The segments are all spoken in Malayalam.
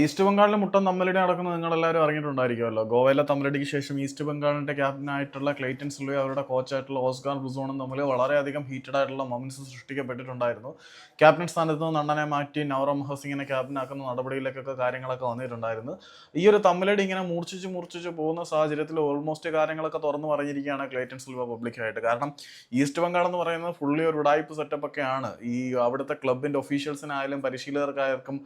ഈസ്റ്റ് ബംഗാളിലെ മുട്ടം തമ്മിലടി നടക്കുന്നത് നിങ്ങളെല്ലാവരും അറിഞ്ഞിട്ടുണ്ടായിരിക്കുമല്ലോ. ഗോവയിലെ തമ്മിലടിക്ക് ശേഷം ഈസ്റ്റ് ബംഗാളിന്റെ ക്യാപ്റ്റനായിട്ടുള്ള ക്ലൈറ്റൻ സിൽവയും അവരുടെ കോച്ചായിട്ടുള്ള ഓസ്കാർ ബ്രിസോണും തമ്മിൽ വളരെയധികം ഹീറ്റഡ് ആയിട്ടുള്ള മൊമെന്റ്സ് സൃഷ്ടിക്കപ്പെട്ടിട്ടുണ്ടായിരുന്നു. ക്യാപ്റ്റൻ സ്ഥാനത്ത് നിന്ന് നണ്ടനെ മാറ്റി നവറ മഹസിങ്ങിനെ ക്യാപ്റ്റനാക്കുന്ന നടപടിയിലേക്കൊക്കെ കാര്യങ്ങളൊക്കെ വന്നിട്ടുണ്ടായിരുന്നു. ഈ ഒരു തമ്മിലടി ഇങ്ങനെ മൂർച്ഛിച്ച് മൂർച്ഛിച്ച് പോകുന്ന സാഹചര്യത്തിൽ ഓൾമോസ്റ്റ് കാര്യങ്ങളൊക്കെ തുറന്നു പറഞ്ഞിരിക്കുകയാണ് ക്ലൈറ്റൻ സിൽവ പബ്ലിക്കായിട്ട് കാരണം ഈസ്റ്റ് ബംഗാൾ എന്ന് പറയുന്നത് ഫുള്ളി ഒരു ഉടായ്പ് സെറ്റപ്പ് ഒക്കെയാണ്. ഈ അവിടുത്തെ ക്ലബിന്റെ ഒഫീഷ്യൽസിനായാലും പരിശീലകർക്കാർക്കും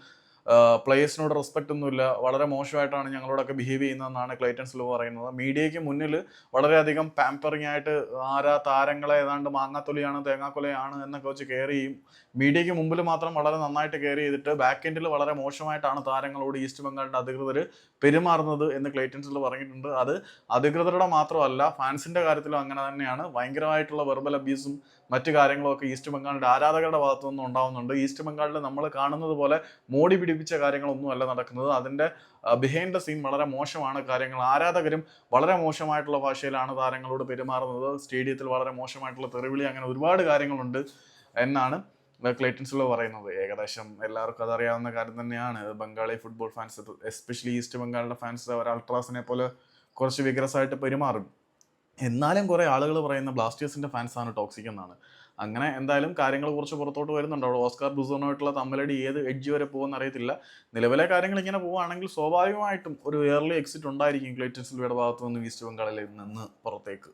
പ്ലേയേഴ്സിനോട് റെസ്പെക്റ്റ് ഒന്നുമില്ല. വളരെ മോശമായിട്ടാണ് ഞങ്ങളോടൊക്കെ ബിഹേവ് ചെയ്യുന്നതെന്നാണ് ക്ലൈറ്റൻ സ്ലോ പറയുന്നത്. മീഡിയയ്ക്ക് മുന്നിൽ വളരെയധികം പാമ്പറിങ് ആയിട്ട് ആരാ താരങ്ങളെ ഏതാണ്ട് മാങ്ങാത്തൊലിയാണ് തേങ്ങാക്കൊലയാണ് എന്നൊക്കെ വെച്ച് കെയർ ചെയ്യും. മീഡിയയ്ക്ക് മുമ്പിൽ മാത്രം വളരെ നന്നായിട്ട് കെയർ ചെയ്തിട്ട് ബാക്ക് എൻഡിൽ വളരെ മോശമായിട്ടാണ് താരങ്ങളോട് ഈസ്റ്റ് ബംഗാളിന്റെ അധികൃതർ പെരുമാറുന്നത് എന്ന് ക്ലൈറ്റൻസിൽ പറഞ്ഞിട്ടുണ്ട്. അത് അധികൃതരുടെ മാത്രമല്ല ഫാൻസിന്റെ കാര്യത്തിലും അങ്ങനെ തന്നെയാണ്. ഭയങ്കരമായിട്ടുള്ള വെർബൽ അബ്യൂസും മറ്റു കാര്യങ്ങളൊക്കെ ഈസ്റ്റ് ബംഗാളിന്റെ ആരാധകരുടെ ഭാഗത്തു നിന്നും ഉണ്ടാവുന്നുണ്ട്. ഈസ്റ്റ് ബംഗാളിൽ നമ്മൾ കാണുന്നത് പോലെ മോടി പിടിപ്പിച്ച കാര്യങ്ങളൊന്നും അല്ല നടക്കുന്നത്. അതിന്റെ ബിഹൈൻഡ് ദ സീൻ വളരെ മോശമാണ് കാര്യങ്ങൾ. ആരാധകരും വളരെ മോശമായിട്ടുള്ള ഭാഷയിലാണ് താരങ്ങളോട് പെരുമാറുന്നത്. സ്റ്റേഡിയത്തിൽ വളരെ മോശമായിട്ടുള്ള തെറിവിളി അങ്ങനെ ഒരുപാട് കാര്യങ്ങളുണ്ട് എന്നാണ് ക്ലേറ്റൻസിലോ പറയുന്നത്. ഏകദേശം എല്ലാവർക്കും അതറിയാവുന്ന കാര്യം തന്നെയാണ്. Bengali football fans especially east ബംഗാളിലെ ഫാൻസ് അവർ അൾട്രാസിനെ പോലെ കുറച്ച് വിഗ്രസായിട്ട് പെരുമാറും. എന്നാലും കുറേ ആളുകൾ പറയുന്ന ബ്ലാസ്റ്റേഴ്സിന്റെ ഫാൻസാണ് ടോക്സിക് എന്നാണ്. അങ്ങനെ എന്തായാലും കാര്യങ്ങൾ കുറച്ച് പുറത്തോട്ട് വരുന്നുണ്ട്. അവിടെ ഓസ്കാർ ബുസോണുമായിട്ടുള്ള തമ്മിലടി ഏത് എഡ്ജ് വരെ പോകുമെന്ന് അറിയത്തില്ല. നിലവിലെ കാര്യങ്ങൾ ഇങ്ങനെ പോവുകയാണെങ്കിൽ സ്വാഭാവികമായിട്ടും ഒരു ഇയർലി എക്സിറ്റ് ഉണ്ടായിരിക്കും ക്ലേറ്റൻ സിൽവയുടെ ഭാഗത്തു നിന്ന് ഈസ്റ്റ് ബംഗാളിൽ നിന്ന് പുറത്തേക്ക്.